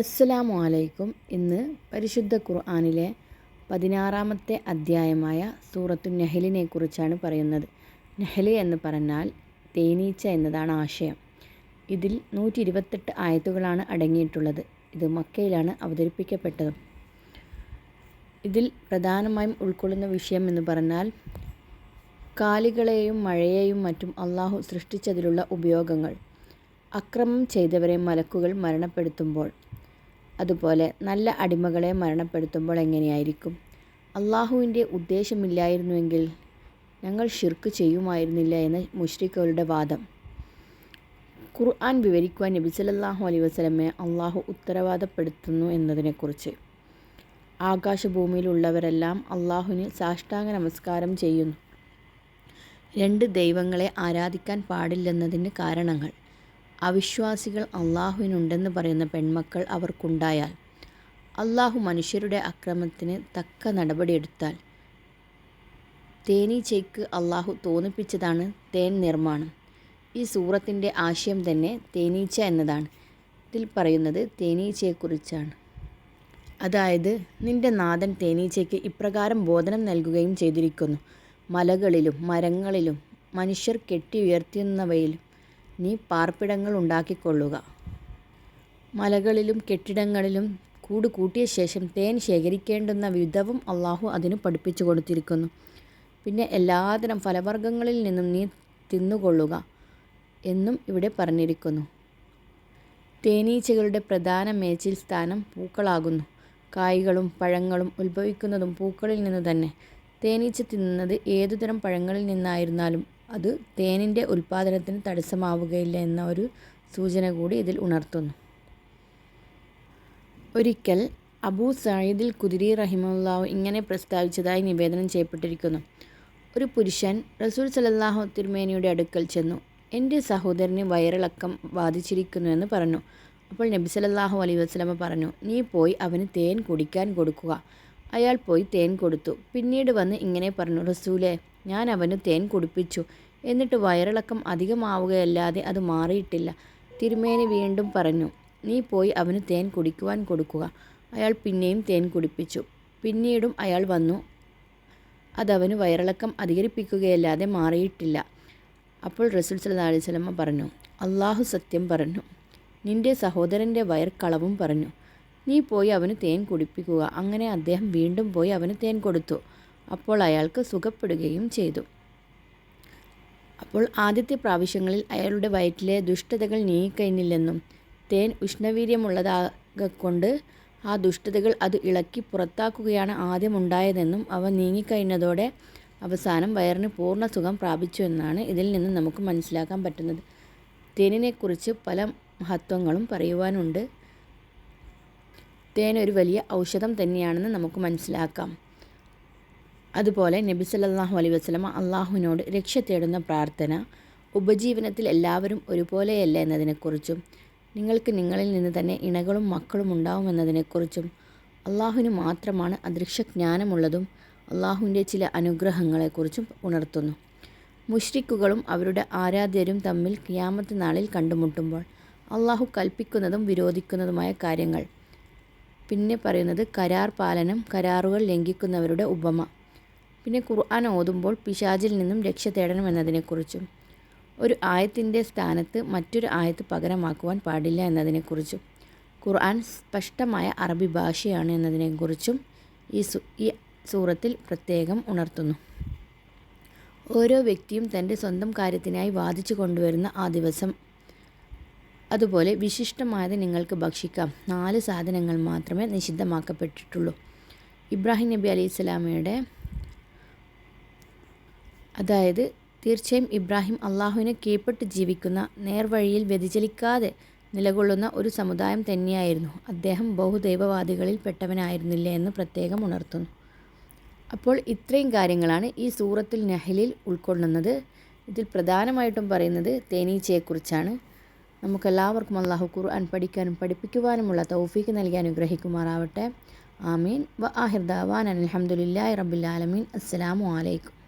അസ്സലാമു അലൈക്കും. ഇന്ന് പരിശുദ്ധ ഖുർആാനിലെ പതിനാറാമത്തെ അധ്യായമായ സൂറത്തു നെഹലിനെ കുറിച്ചാണ് പറയുന്നത്. നെഹൽ എന്ന് പറഞ്ഞാൽ തേനീച്ച എന്നതാണ് ആശയം. ഇതിൽ നൂറ്റി ഇരുപത്തെട്ട് ആയത്തുകളാണ് അടങ്ങിയിട്ടുള്ളത്. ഇത് മക്കയിലാണ് അവതരിപ്പിക്കപ്പെട്ടത്. ഇതിൽ പ്രധാനമായും ഉൾക്കൊള്ളുന്ന വിഷയം എന്ന് പറഞ്ഞാൽ കാലികളെയും മഴയെയും മറ്റും അള്ളാഹു സൃഷ്ടിച്ചതിലുള്ള ഉപയോഗങ്ങൾ. അക്രമം ചെയ്തവരെ മലക്കുകൾ മരണപ്പെടുത്തുമ്പോൾ അതുപോലെ നല്ല അടിമകളെ മരണപ്പെടുത്തുമ്പോൾ എങ്ങനെയായിരിക്കും? അള്ളാഹുവിന്റെ ഉദ്ദേശമില്ലായിരുന്നുവെങ്കിൽ ഞങ്ങൾ ഷിർക്ക് ചെയ്യുമായിരുന്നില്ല എന്ന മുഷ്രിഖുകളുടെ വാദം. ഖുർആൻ വിവരിക്കുവാൻ നബി സല്ലല്ലാഹു അലൈഹി വസല്ലമയെ അള്ളാഹു ഉത്തരവാദപ്പെടുത്തുന്നു എന്നതിനെക്കുറിച്ച്. ആകാശഭൂമിയിലുള്ളവരെല്ലാം അള്ളാഹുവിന് സാഷ്ടാംഗ നമസ്കാരം ചെയ്യുന്നു. രണ്ട് ദൈവങ്ങളെ ആരാധിക്കാൻ പാടില്ലെന്നതിന് കാരണങ്ങൾ. അവിശ്വാസികൾ അള്ളാഹുവിനുണ്ടെന്ന് പറയുന്ന പെൺമക്കൾ അവർക്കുണ്ടായാൽ അള്ളാഹു മനുഷ്യരുടെ അക്രമത്തിന് തക്ക നടപടിയെടുത്താൽ തേനീച്ചയ്ക്ക് അള്ളാഹു തോന്നിപ്പിച്ചതാണ് തേൻ നിർമ്മാണം. ഈ സൂറത്തിന്റെ ആശയം തന്നെ തേനീച്ച എന്നതാണ്. ഇതിൽ പറയുന്നത് തേനീച്ചയെക്കുറിച്ചാണ്. അതായത് നിന്റെ നാഥൻ തേനീച്ചയ്ക്ക് ഇപ്രകാരം ബോധനം നൽകുകയും ചെയ്തിരിക്കുന്നു. മലകളിലും മരങ്ങളിലും മനുഷ്യർ കെട്ടി ഉയർത്തുന്നവയിലും നീ പാർപ്പിടങ്ങൾ ഉണ്ടാക്കിക്കൊള്ളുക. മലകളിലും കെട്ടിടങ്ങളിലും കൂട് കൂട്ടിയ ശേഷം തേൻ ശേഖരിക്കേണ്ടുന്ന വിധവും അള്ളാഹു അതിന് പഠിപ്പിച്ചു കൊടുത്തിരിക്കുന്നു. പിന്നെ എല്ലാതരം ഫലവർഗങ്ങളിൽ നിന്നും നീ തിന്നുകൊള്ളുക എന്നും ഇവിടെ പറഞ്ഞിരിക്കുന്നു. തേനീച്ചകളുടെ പ്രധാന മേച്ചിൽ സ്ഥാനം പൂക്കളാകുന്നു. കായ്കളും പഴങ്ങളും ഉത്ഭവിക്കുന്നതും പൂക്കളിൽ നിന്ന് തന്നെ. തേനീച്ച തിന്നുന്നത് ഏതുതരം പഴങ്ങളിൽ നിന്നായിരുന്നാലും അത് തേനിന്റെ ഉൽപ്പാദനത്തിന് തടസ്സമാവുകയില്ല എന്ന ഒരു സൂചന കൂടി ഇതിൽ ഉണർത്തുന്നു. ഒരിക്കൽ അബൂ സയ്യിദിൽ കുതിരി റഹിമുല്ലാവ് ഇങ്ങനെ പ്രസ്താവിച്ചതായി നിവേദനം ചെയ്യപ്പെട്ടിരിക്കുന്നു. ഒരു പുരുഷൻ റസൂൽ സലല്ലാഹു തിരുമേനിയുടെ അടുക്കൽ ചെന്നു. എന്റെ സഹോദരന് വയറിളക്കം ബാധിച്ചിരിക്കുന്നുവെന്ന് പറഞ്ഞു. അപ്പോൾ നബി സലല്ലാഹു അലൈ വസ്ലമ പറഞ്ഞു നീ പോയി അവന് തേൻ കുടിക്കാൻ കൊടുക്കുക. അയാൾ പോയി തേൻ കൊടുത്തു. പിന്നീട് വന്ന് ഇങ്ങനെ പറഞ്ഞു റസൂലെ ഞാൻ അവന് തേൻ കുടിപ്പിച്ചു. എന്നിട്ട് വയറിളക്കം അധികമാവുകയല്ലാതെ അത് മാറിയിട്ടില്ല. തിരുമേനി വീണ്ടും പറഞ്ഞു നീ പോയി അവന് തേൻ കുടിക്കുവാൻ കൊടുക്കുക. അയാൾ പിന്നെയും തേൻ കുടിപ്പിച്ചു. പിന്നീടും അയാൾ വന്നു. അതവന് വയറിളക്കം അധികരിപ്പിക്കുകയല്ലാതെ മാറിയിട്ടില്ല. അപ്പോൾ റസൂൽ വസല്ലമ പറഞ്ഞു അള്ളാഹു സത്യം പറഞ്ഞു. നിന്റെ സഹോദരന്റെ വയർക്കളവും പറഞ്ഞു. നീ പോയി അവന് തേൻ കുടിപ്പിക്കുക. അങ്ങനെ അദ്ദേഹം വീണ്ടും പോയി അവന് തേൻ കൊടുത്തു. അപ്പോൾ അയാൾക്ക് സുഖപ്പെടുകയും ചെയ്തു. അപ്പോൾ ആദ്യത്തെ പ്രാവശ്യങ്ങളിൽ അയാളുടെ വയറ്റിലെ ദുഷ്ടതകൾ നീങ്ങിക്കഴിഞ്ഞില്ലെന്നും തേൻ ഉഷ്ണവീര്യമുള്ളതാകൊണ്ട് ആ ദുഷ്ടതകൾ അത് ഇളക്കി പുറത്താക്കുകയാണ് ആദ്യം ഉണ്ടായതെന്നും അവ നീങ്ങിക്കഴിഞ്ഞതോടെ അവസാനം വയറിന് പൂർണ സുഖം പ്രാപിച്ചു എന്നാണ് ഇതിൽ നിന്ന് നമുക്ക് മനസ്സിലാക്കാൻ പറ്റുന്നത്. തേനിനെക്കുറിച്ച് പല മഹത്വങ്ങളും പറയുവാനുണ്ട്. തേൻ ഒരു വലിയ ഔഷധം തന്നെയാണെന്ന് നമുക്ക് മനസ്സിലാക്കാം. അതുപോലെ നബി സല്ലാഹു അലൈ വസ്ലമ അള്ളാഹുവിനോട് രക്ഷ തേടുന്ന പ്രാർത്ഥന ഉപജീവനത്തിൽ എല്ലാവരും ഒരുപോലെയല്ല എന്നതിനെക്കുറിച്ചും നിങ്ങൾക്ക് നിങ്ങളിൽ നിന്ന് തന്നെ ഇണകളും മക്കളും ഉണ്ടാവുമെന്നതിനെക്കുറിച്ചും അള്ളാഹുവിന് മാത്രമാണ് അദൃശ്യജ്ഞാനമുള്ളതും അള്ളാഹുവിന്റെ ചില അനുഗ്രഹങ്ങളെക്കുറിച്ചും ഉണർത്തുന്നു. മുഷ്രിക്കുകളും അവരുടെ ആരാധ്യരും തമ്മിൽ ക്യാമത്ത് നാളിൽ കണ്ടുമുട്ടുമ്പോൾ അള്ളാഹു കൽപ്പിക്കുന്നതും വിരോധിക്കുന്നതുമായ കാര്യങ്ങൾ. പിന്നെ പറയുന്നത് കരാർ പാലനം കരാറുകൾ ലംഘിക്കുന്നവരുടെ ഉപമ. പിന്നെ ഖുർആൻ ഓതുമ്പോൾ പിശാചിൽ നിന്നും രക്ഷ തേടണം എന്നതിനെക്കുറിച്ചും ഒരു ആയത്തിന്റെ സ്ഥാനത്ത് മറ്റൊരു ആയത്ത് പകരമാക്കുവാൻ പാടില്ല എന്നതിനെക്കുറിച്ചും ഖുർആൻ സ്പഷ്ടമായ അറബി ഭാഷയാണ് എന്നതിനെക്കുറിച്ചും ഈ സു ഈ സൂറത്തിൽ പ്രത്യേകം ഉണർത്തുന്നു. ഓരോ വ്യക്തിയും തന്റെ സ്വന്തം കാര്യത്തിനായി വാദിച്ചു കൊണ്ടുവരുന്ന ആ ദിവസം. അതുപോലെ വിശിഷ്ടമായത് നിങ്ങൾക്ക് ഭക്ഷിക്കാം. നാല് സാധനങ്ങൾ മാത്രമേ നിഷിദ്ധമാക്കപ്പെട്ടിട്ടുള്ളൂ. ഇബ്രാഹിം നബി അലൈഹി സ്വലാമയുടെ അതായത് തീർച്ചയായും ഇബ്രാഹിം അള്ളാഹുവിനെ കീഴ്പ്പെട്ട് ജീവിക്കുന്ന നേർവഴിയിൽ വ്യതിചലിക്കാതെ നിലകൊള്ളുന്ന ഒരു സമുദായം തന്നെയായിരുന്നു. അദ്ദേഹം ബഹുദൈവവാദികളിൽ പെട്ടവനായിരുന്നില്ല എന്ന് പ്രത്യേകം ഉണർത്തുന്നു. അപ്പോൾ ഇത്രയും കാര്യങ്ങളാണ് ഈ സൂറത്തിൽ നഹലിൽ ഉൾക്കൊള്ളുന്നത്. ഇതിൽ പ്രധാനമായിട്ടും പറയുന്നത് തേനീച്ചയെക്കുറിച്ചാണ്. നമുക്കെല്ലാവർക്കും അള്ളാഹു ഖുർആൻ പഠിക്കാനും പഠിപ്പിക്കുവാനുമുള്ള തൗഫീക്ക് നൽകി അനുഗ്രഹിക്കുമാറാവട്ടെ. ആമീൻ. വ ആഹിർദാവാൻ അലഹമുല്ലാ ആലമീൻ. അസ്സലാമു അലൈക്കും.